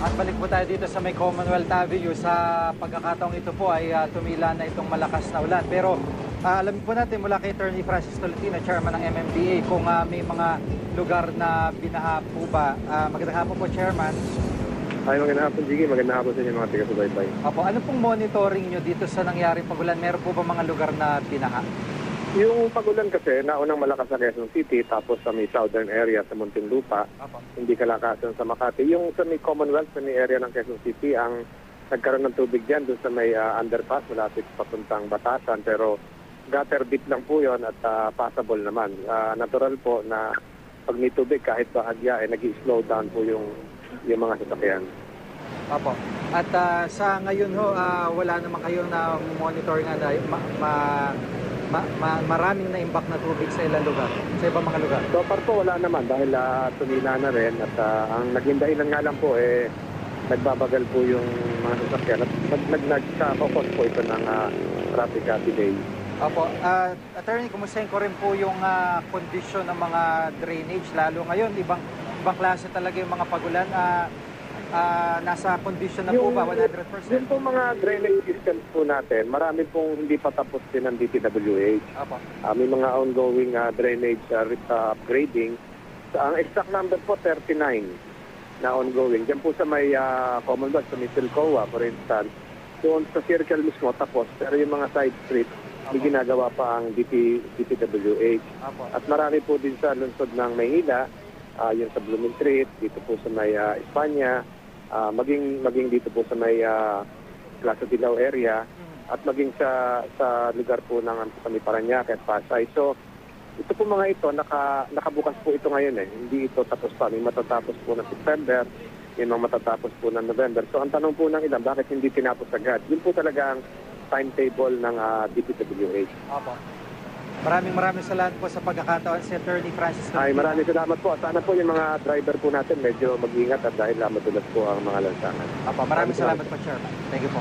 At balik po tayo dito sa may Commonwealth Avenue. Sa pagkakataong ito po ay ah, tumila na itong malakas na ulan. Pero ah, alam po natin mula kay Attorney Francis Tolentino, chairman ng MMDA, kung ah, may mga lugar na binaha po ba. Ah, magandang hapon po, Chairman. Ay, magandang hapon, Jiggy. Magandang hapon sa inyo mga taga-subaybay. Opo, ano pong monitoring nyo dito sa nangyaring pagulan? Meron po ba mga lugar na binaha? Yung pagulan kasi, naunang malakas sa Quezon City, tapos sa may southern area sa Muntinlupa, hindi kalakasan sa Makati. Yung sa may Commonwealth, sa may area ng Quezon City, ang nagkaroon ng tubig dyan doon sa may ah, underpass, malapit papuntang Batasan, pero gutter deep lang po yon at ah, passable naman. Ah, natural po na pag may tubig, kahit bahagya, eh, nag-slow down po yung, yung mga sasakyan. Opo. At ah, sa ngayon ho, ah, wala naman kayong na monitor nga na ma, ma, ma, ma- maraming naimbak na tubig sa ilang lugar, sa ibang mga lugar. So far po wala naman dahil uh, tumila na rin at ah, ang naging dahilan nga lang po eh nagbabagal po yung mga sasakyan at nag, nag, nagkakokos po ito ng ah, traffic ah, delay. Opo. Ah, attorney, kumustahin ko rin po yung ah, kondisyon ng mga drainage, lalo ngayon, ibang, ibang klase talaga yung mga pagulan. Ah, ah, nasa kondisyon na po Yung- ba, 100%? Yung po mga drainage systems po natin, marami pong hindi pa tapos din ng DPWH. Opo. Ah, may mga ongoing ah, drainage ah, upgrading. So, ang exact number po, 39 na ongoing. Diyan po sa may ah, Commonwealth, sa may Silcoa, for instance, doon sa circle mismo tapos. Pero yung mga side streets, may ginagawa pa ang DP, DPWH. Opo. At marami po din sa lungsod ng Maynila, ah, yung sa Blooming Street, dito po sa may ah, Espanya, ah, maging maging dito po sa may uh, Plaza Dilao area at maging sa sa lugar po ng sa may Parañaque at Pasay. So, ito po mga ito, naka, nakabukas po ito ngayon eh. Hindi ito tapos pa. May matatapos po ng September, may mga matatapos po ng November. So, ang tanong po ng ilan, bakit hindi tinapos agad? Yun po talaga ang timetable ng ah, DPWH. Opo. Maraming maraming salamat po sa pagkakataon si Attorney Francis Ay, maraming salamat po. Sana po yung mga driver po natin medyo mag-ingat at dahil ah, madulas po ang mga lansangan. Opo, maraming Maraming salamat po, Chairman. Thank you po.